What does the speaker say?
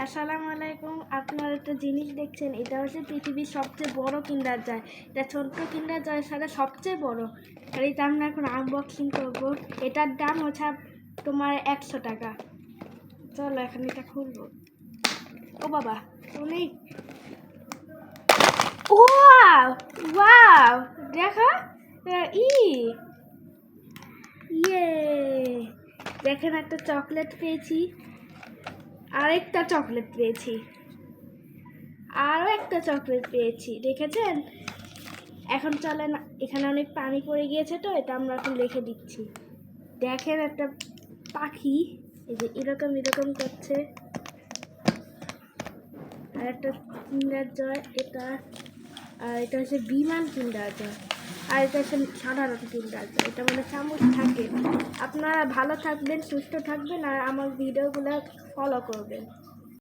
আসসালামু আলাইকুম। আপনারা একটা জিনিস দেখছেন, এটা হচ্ছে পৃথিবীর সবচেয়ে বড় কিন্ডার জয়। এটা ছোট্ট কিন্ডার জয়ের সাথে সবচেয়ে বড়। আর এটা আমরা এখন আনবক্সিং করব। এটার দাম হচ্ছে তোমার একশো টাকা। চলো এখন এটা খুলবো। ও বাবা অনেক ওয়াও ওয়াও, দেখো। ই ইয়ে। দেখেন একটা চকলেট পেয়েছি। আরেকটা চকলেট পেয়েছি। আরও একটা চকলেট পেয়েছি, দেখেছেন? এখন চলেন, এখানে অনেক পানি পড়ে গিয়েছে তো, এটা আমরা এখন রেখে দিচ্ছি। দেখেন একটা পাখি, এই যে এরকম এরকম করছে। আর একটা কিন্ডার জয়, এটা, আর এটা হচ্ছে বিমান কিন্ডার জয়, আর এটা হচ্ছে সাধারণ কিন্ডার জয়, এটা মানে চামচ থাকে। আপনারা ভালো থাকবেন সুস্থ থাকবেন আর আমার ভিডিওগুলো ফলো করবেন।